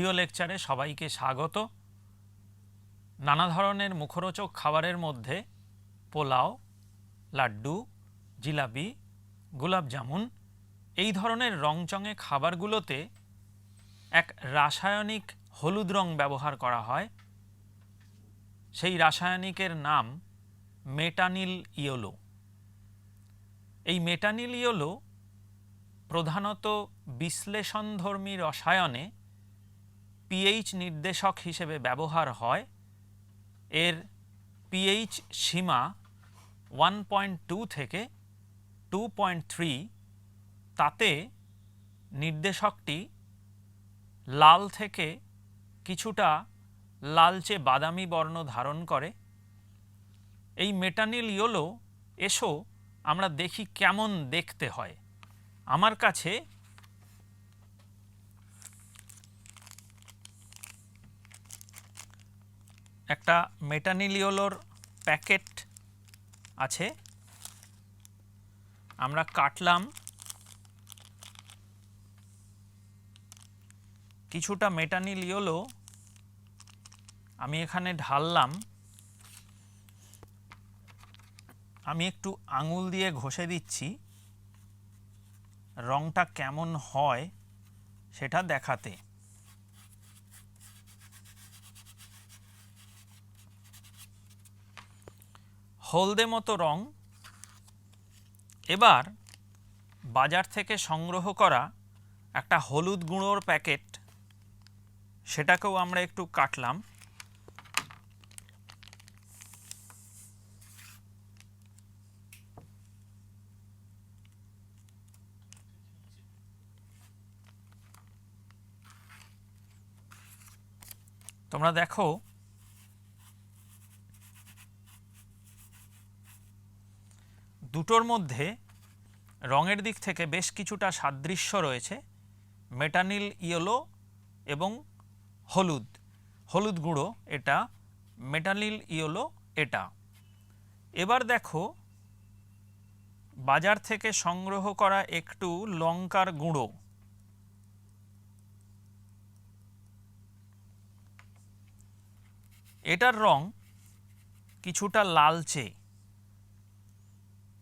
Video লেকচারে সবাইকে স্বাগত। নানা ধরনের মুখরোচক খাবারের মধ্যে পোলাও, লাড্ডু, জিলাপি গোলাপ জামুন এই ধরনের রংচঙে খাবারগুলোতে এক রাসায়নিক হলুদ রং ব্যবহার করা হয়। সেই রাসায়নিকের নাম মেটানিল ইয়োলো। এই মেটানিল ইয়োলো প্রধানত বিশ্লেষণধর্মী রসায়নে পিএইচ নির্দেশক হিসেবে ব্যবহার হয়, এর পিএইচ সীমা ওয়ান পয়েন্ট টু থেকে টু পয়েন্ট থ্রি তাতে নির্দেশকটি লাল থেকে কিছুটা লালচে বাদামি বর্ণ ধারণ করে। এই মেটানিল ইয়োলো এসো আমরা দেখি কেমন দেখতে হয়। আমার কাছে একটা মেটানিলিওলোর প্যাকেট আছে। আমরা কাটলাম। কিছুটা মেটানিলিওলো আমি এখানে ঢাললাম। আমি একটু আঙুল দিয়ে ঘষে দিচ্ছি। রংটা কেমন হয় সেটা দেখাতে। হলদে মতো রং। এবার বাজার থেকে সংগ্রহ করা একটা হলুদ গুঁড়োর প্যাকেট, সেটাকেও আমরা একটু কাটলাম। তোমরা দেখো দুটোর মধ্যে রঙের দিক থেকে বেশ কিছুটা সাদৃশ্য রয়েছে। মেটানিল ইয়েলো এবং হলুদ। হলুদ গুঁড়ো, এটা। মেটানিল ইয়েলো, এটা। এবার দেখো, বাজার থেকে সংগ্রহ করা একটু লঙ্কার গুঁড়ো। এটার রং কিছুটা লালচে।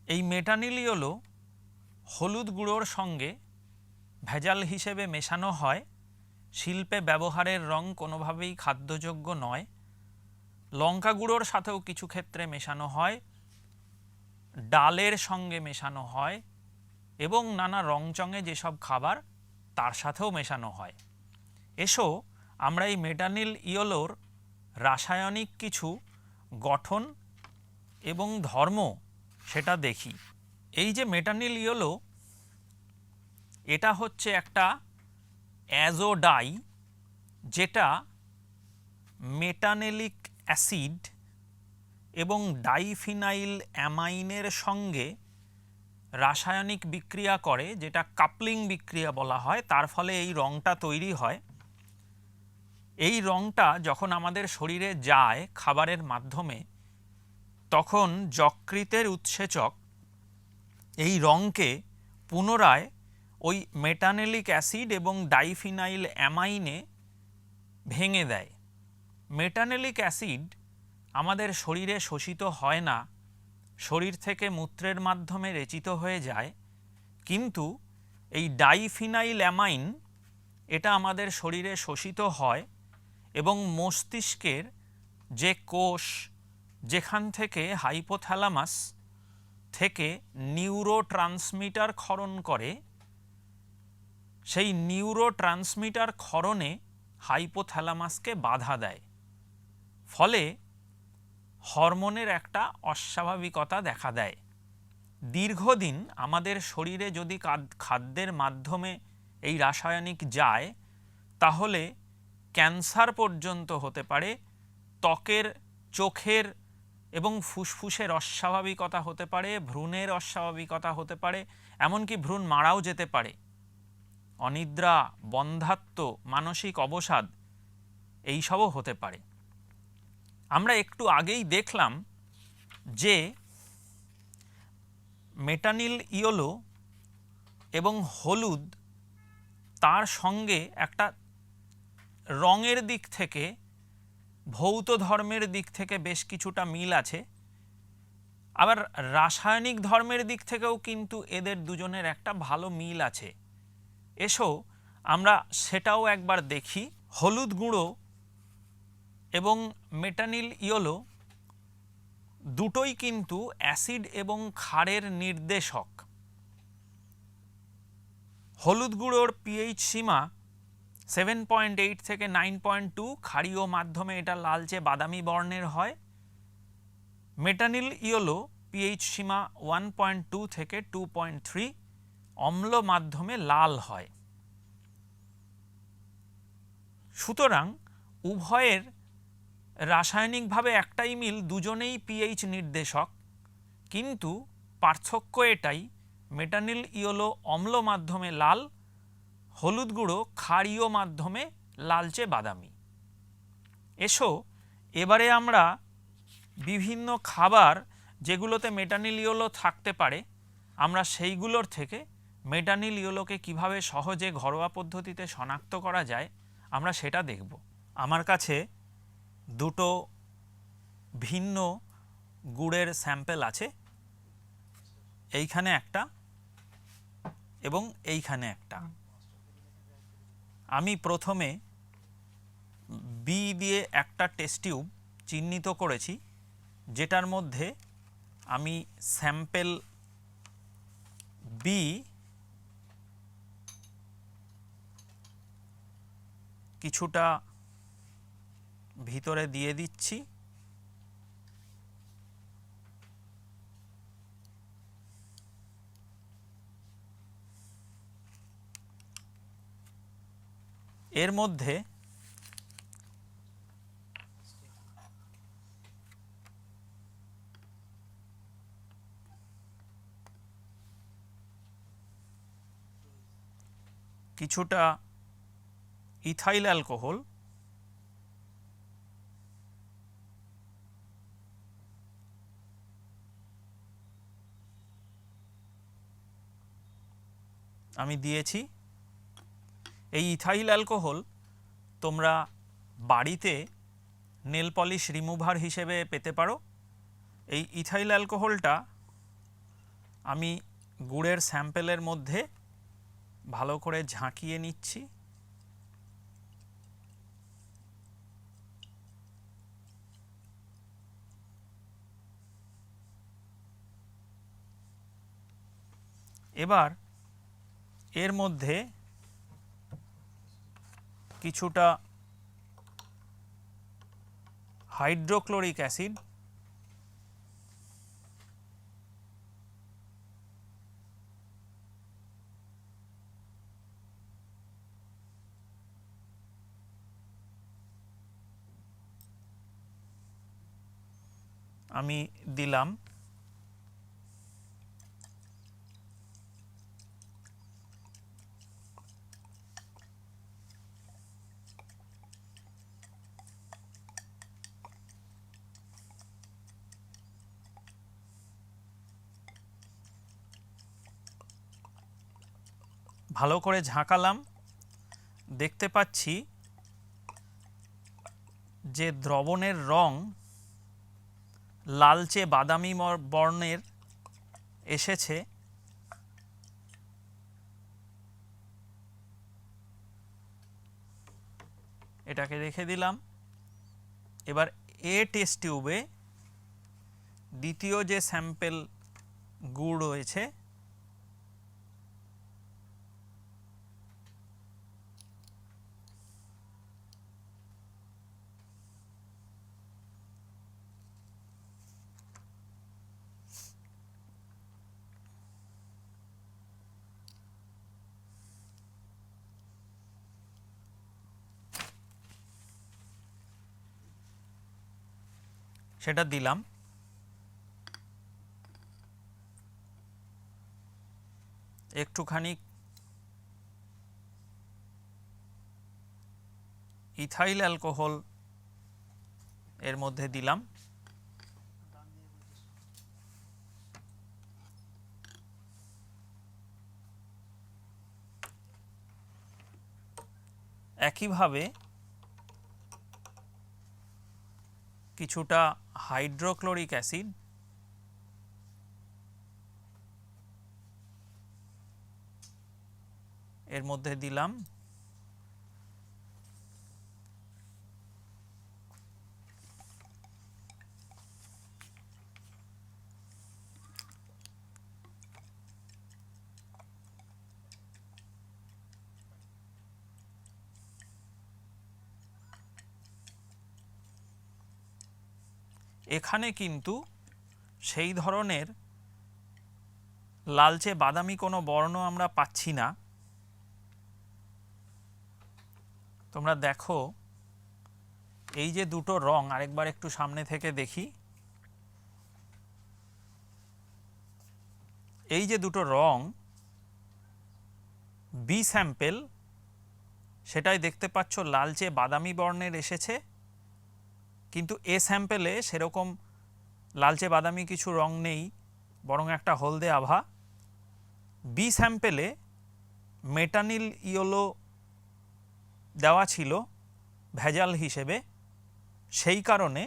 এই মেটানিলিওলো হলুদ গুঁড়োর সঙ্গে ভেজাল হিসেবে মেশানো হয়। শিল্পে ব্যবহারের রং কোনোভাবেই খাদ্যযোগ্য নয়। লঙ্কা গুঁড়োর সাথেও কিছু ক্ষেত্রে মেশানো হয়। ডালের সঙ্গে মেশানো হয় এবং নানা রংচঙে যেসব খাবার, তার সাথেও মেশানো হয়। এসো আমরা এই মেটানিল ইয়োলোর রাসায়নিক কিছু গঠন এবং ধর্ম সেটা দেখি। এই যে মেটানিল ইয়োলো এটা হচ্ছে একটা অ্যাজোডাই, যেটা মেটানেলিক অ্যাসিড এবং ডাইফিনাইল অ্যামাইনের সঙ্গে রাসায়নিক বিক্রিয়া করে, যেটা কাপলিং বিক্রিয়া বলা হয়, তার ফলে এই রঙটা তৈরি হয়। এই রঙটা যখন আমাদের শরীরে যায় খাবারের মাধ্যমে তখন যকৃতের উৎসেচক এই রঙকে পুনরায় ওই মেটানেলিক অ্যাসিড এবং ডাইফিনাইল অ্যামাইনে ভেঙে দেয়। মেটানেলিক অ্যাসিড আমাদের শরীরে শোষিত হয় না, শরীর থেকে মূত্রের মাধ্যমে রেচিত হয়ে যায়, কিন্তু এই ডাইফিনাইল অ্যামাইন এটা আমাদের শরীরে শোষিত হয় এবং মস্তিষ্কের যে কোষ যেখান থেকে হাইপোথ্যালামাস থেকে নিউরো ট্রান্সমিটার ক্ষরণ করে, সেই নিউরো ট্রান্সমিটার ক্ষরণে হাইপোথ্যালামাসকে বাধা দেয়। ফলে হরমোনের একটা অস্বাভাবিকতা দেখা দেয়। দীর্ঘদিন আমাদের শরীরে যদি খাদ্যের মাধ্যমে এই রাসায়নিক যায়, তাহলে ক্যান্সার পর্যন্ত হতে পারে, ত্বকের, চোখের এবং ফুসফুসের অস্বাভাবিকতা হতে পারে, ভ্রূণের অস্বাভাবিকতা হতে পারে, এমনকি ভ্রূণ মারাও যেতে পারে। অনিদ্রা, বন্ধাত্ম, মানসিক অবসাদ, এইসবও হতে পারে। আমরা একটু আগেই দেখলাম যে মেটানিল ইয়োলো এবং হলুদ তার সঙ্গে একটা রঙের দিক থেকে ভৌত ধর্মের দিক থেকে বেশ কিছুটা মিল আছে। আবার রাসায়নিক ধর্মের দিক থেকেও কিন্তু এদের দুজনের একটা ভালো মিল আছে। এসো আমরা সেটাও একবার দেখি। হলুদ গুঁড়ো এবং মেটানিল ইয়োলো দুটোই কিন্তু অ্যাসিড এবং ক্ষারের নির্দেশক। হলুদ গুঁড়োর পিএইচ সীমা সেভেন পয়েন্ট এইট থেকে নাইন পয়েন্ট টু ক্ষারীয় মাধ্যমে এটা লালচে বাদামি বর্ণের হয়। মেটানিল ইয়োলো পিএইচ সীমা ওয়ান পয়েন্ট টু থেকে টু পয়েন্ট থ্রি অম্ল মাধ্যমে লাল হয়। সুতরাং উভয়ের রাসায়নিকভাবে একটাই মিল দুজনেই পিএইচ নির্দেশক, কিন্তু পার্থক্য এটাই মেটানিল ইয়োলো অম্ল মাধ্যমে লাল হলুদ গুঁড়ো ক্ষারীয় মাধ্যমে লালচে বাদামি। এসো, এবারে আমরা বিভিন্ন খাবার যেগুলোতে মেটানিল ইয়োলো থাকতে পারে, আমরা সেইগুলোর থেকে মেটানিল ইয়োলোকে কীভাবে সহজে ঘরোয়া পদ্ধতিতে শনাক্ত করা যায়, আমরা সেটা দেখব। আমার কাছে দুটো ভিন্ন গুড়ের স্যাম্পেল আছে। এইখানে একটা এবং এইখানে একটা। আমি প্রথমে বি দিয়ে একটা টেস্ট টিউব চিহ্নিত করেছি, যেটার মধ্যে আমি স্যাম্পেল বি কিছুটা ভিতরে দিয়ে দিচ্ছি। এর মধ্যে কিছুটা ইথাইল অ্যালকোহল আমি দিয়েছি এই ইথাইল অ্যালকোহল তোমরা বাড়িতে নেল পলিশ রিমুভার হিসেবে পেতে পারো। এই ইথাইল অ্যালকোহলটা আমি গুড়ের স্যাম্পেলের মধ্যে ভালো করে ঝাঁকিয়ে নিচ্ছি। এবার এর মধ্যে কিছুটা হাইড্রোক্লোরিক অ্যাসিড আমি দিলাম ভালো করে ঝাঁকালাম। দেখতে পাচ্ছি যে দ্রবণের রং লালচে বাদামি বর্ণের এসেছে। এটাকে রেখে দিলাম। এবার এ টেস্ট টিউবে দ্বিতীয় যে স্যাম্পেল গুড় রয়েছে সেটা দিলাম। একটুখানি ইথাইল অ্যালকোহল এর মধ্যে দিলাম। একইভাবে কিছুটা হাইড্রোক্লোরিক অ্যাসিড। এর মধ্যে দিলাম এখানে কিন্তু সেই ধরনের লালচে বাদামি কোনো বর্ণ আমরা পাচ্ছি না। তোমরা দেখো, এই যে দুটো রং, আরেকবার একটু সামনে থেকে দেখি। এই যে দুটো রং বি স্যাম্পেল সেটাই দেখতে পাচ্ছ লালচে বাদামি বর্ণের এসেছে। কিন্তু এ স্যাম্পেলে সেরকম লালচে বাদামি কিছু রং নেই, বরং একটা হলদে আভা। বি স্যাম্পেলে মেটানিল ইয়োলো দেওয়া ছিল ভেজাল হিসেবে, সেই কারণে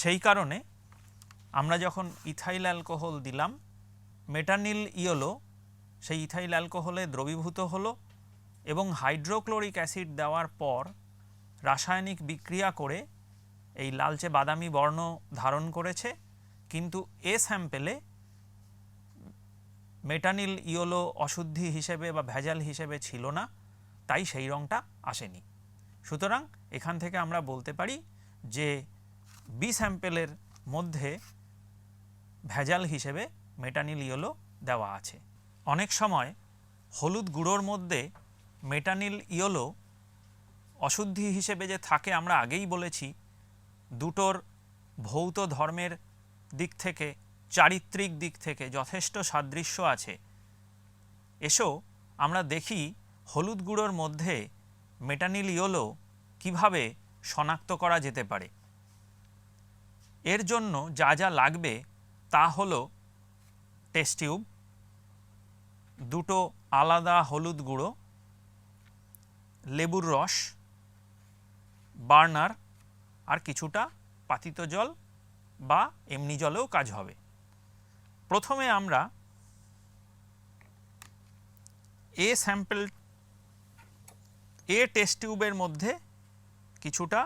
সেই কারণে আমরা যখন ইথাইল অ্যালকোহল দিলাম, মেটানিল ইয়োলো, সেই ইথাইল অ্যালকোহলে দ্রবীভূত হলো এবং হাইড্রোক্লোরিক অ্যাসিড দেওয়ার পর রাসায়নিক বিক্রিয়া করে এই লালচে বাদামি বর্ণ ধারণ করেছে, কিন্তু এ স্যাম্পেলে মেটানিল ইয়োলো অশুদ্ধি হিসেবে বা ভেজাল হিসেবে ছিল না, তাই সেই রঙটা আসেনি। সুতরাং এখান থেকে আমরা বলতে পারি যে বি স্যাম্পেলের মধ্যে ভেজাল হিসেবে মেটানিল ইয়োলো দেওয়া আছে। অনেক সময় হলুদ গুঁড়োর মধ্যে মেটানিল ইয়োলো অশুদ্ধি হিসেবে যে থাকে আমরা আগেই বলেছি, দুটোর ভৌত ধর্মের দিক থেকে, চারিত্রিক দিক থেকে যথেষ্ট সাদৃশ্য আছে। এসো আমরা দেখি হলুদ গুঁড়োর মধ্যে মেটানিল ইয়োলো কীভাবে শনাক্ত করা যেতে পারে। এর জন্য যা যা লাগবে তা হলো টেস্ট টিউব, দুটো আলাদা হলুদ গুঁড়ো, লেবুর রস বার্নার আর কিছুটা পাতিত জল বা এমনি জলেও কাজ হবে। প্রথমে আমরা এ স্যাম্পল, এ টেস্ট টিউবের মধ্যে কিছুটা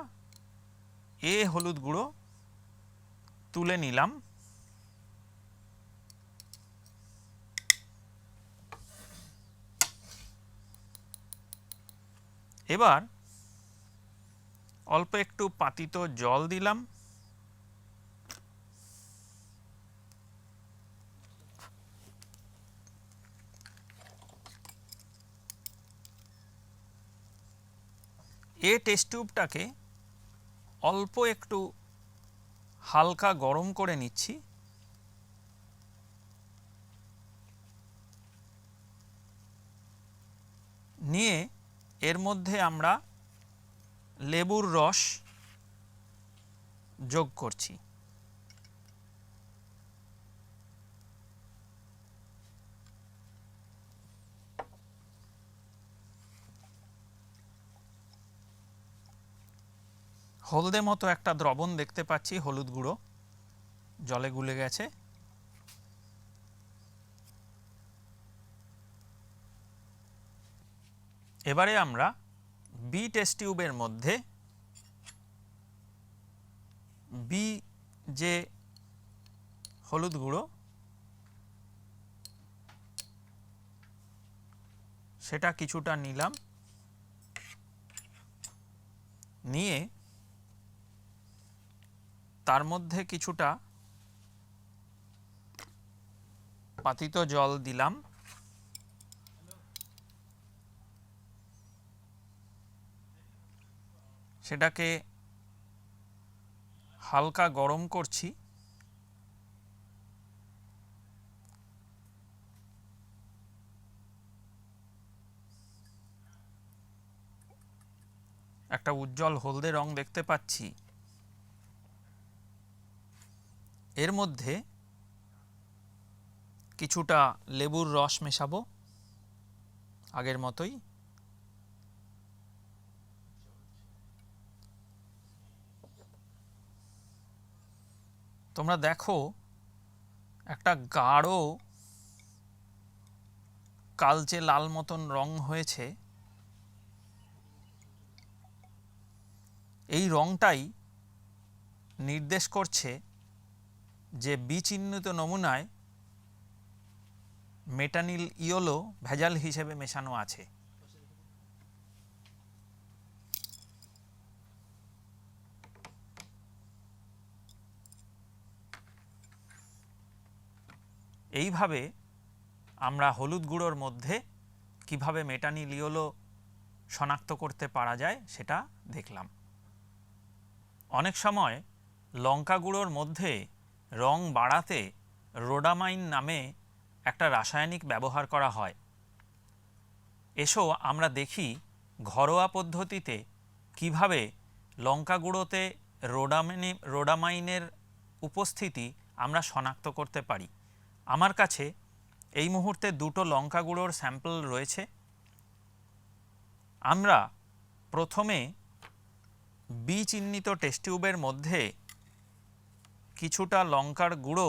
এ হলুদ গুঁড়ো তুলে নিলাম। এবার অল্প একটু পাতিত জল দিলাম। এ টেস্ট টিউবটাকে অল্প একটু হালকা গরম করে নিচ্ছি। নিয়ে এর মধ্যে আমরা লেবুর রস যোগ করছি। হলদে মতো একটা দ্রবণ দেখতে পাচ্ছি, হলুদ গুঁড়ো। জলে গুলে গেছে। এবারে আমরা বি টেস্ট টিউবের মধ্যে বি যে হলুদ গুঁড়ো সেটা কিছুটা নিলাম। নিয়ে তার মধ্যে কিছুটা পাতিত জল দিলাম। সেটাকে হালকা গরম করছি। একটা উজ্জ্বল হলদে রং দেখতে পাচ্ছি। এর মধ্যে কিছুটা লেবুর রস মেশাবো। আগের মতোই। তোমরা দেখো, একটা গাঢ়, কালচে লাল মতন রং হয়েছে। এই রংটাই নির্দেশ করছে যে বিচিহ্নিত নমুনায় মেটানিল ইয়োলো ভেজাল হিসেবে মেশানো আছে। এইভাবে আমরা হলুদ গুঁড়োর মধ্যে কীভাবে মেটানিল ইয়োলো শনাক্ত করতে পারা যায় সেটা দেখলাম। অনেক সময় লঙ্কা গুঁড়োর মধ্যে রং বাড়াতে রোডামাইন নামে একটা রাসায়নিক ব্যবহার করা হয়। এসো আমরা দেখি ঘরোয়া পদ্ধতিতে কীভাবে লঙ্কা গুঁড়োতে রোডামিনি রোডামাইনের উপস্থিতি আমরা শনাক্ত করতে পারি। আমার কাছে এই মুহূর্তে দুটো লঙ্কা গুঁড়োর স্যাম্পল রয়েছে। আমরা প্রথমে বি চিহ্নিত টেস্ট টিউবের মধ্যে কিছুটা লঙ্কার গুঁড়ো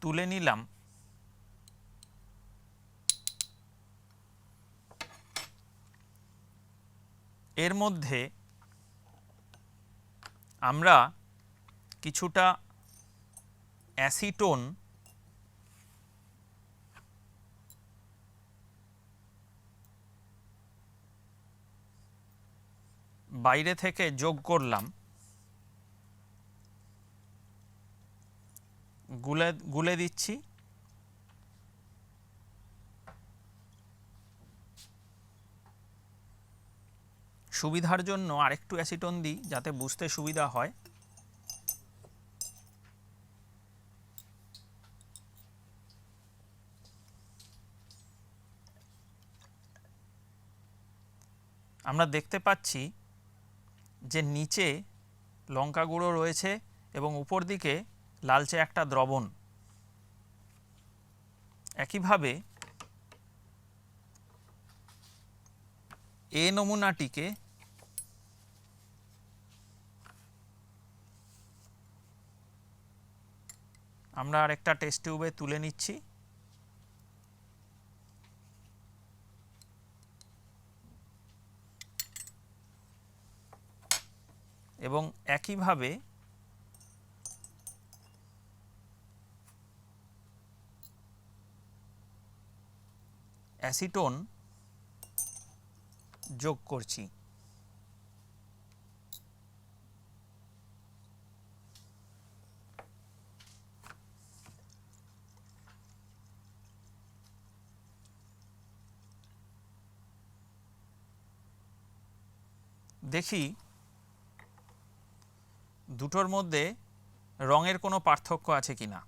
তুলে নিলাম। এর মধ্যে আমরা কিছুটা অ্যাসিটোন বাইরে থেকে যোগ করলাম। গুলে গুলে দিচ্ছি। সুবিধার জন্য আরেকটু অ্যাসিটন দিই যাতে বুঝতে সুবিধা হয়। আমরা দেখতে পাচ্ছি যে নিচে লঙ্কা গুঁড়ো রয়েছে এবং উপর দিকে লালচে একটা দ্রবণ। একইভাবে এ নমুনাটিকে আমরা আরেকটা টেস্ট টিউবে তুলে নিচ্ছি। এবং একইভাবে অ্যাসিটোন যোগ করছি। দেখি দুটোর মধ্যে রঙের কোনো পার্থক্য আছে কি না?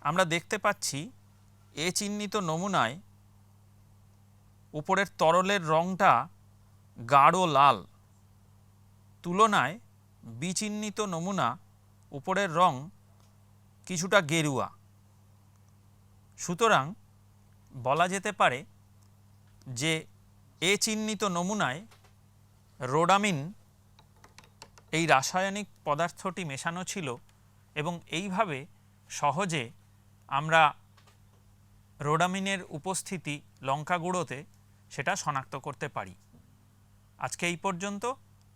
আমরা দেখতে পাচ্ছি এ চিহ্নিত নমুনায় উপরের তরলের রঙটা গাঢ় লাল। তুলনায় বিচিহ্নিত নমুনা উপরের রং কিছুটা গেরুয়া। সুতরাং বলা যেতে পারে যে এ চিহ্নিত নমুনায় রোডামিন এই রাসায়নিক পদার্থটি মেশানো ছিল এবং এইভাবে সহজে আমরা রোডামিনের উপস্থিতি লঙ্কা গুঁড়োতে সেটা শনাক্ত করতে পারি। আজকে এই পর্যন্ত,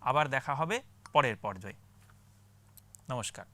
আবার দেখা হবে পরের পর্যায়ে। নমস্কার।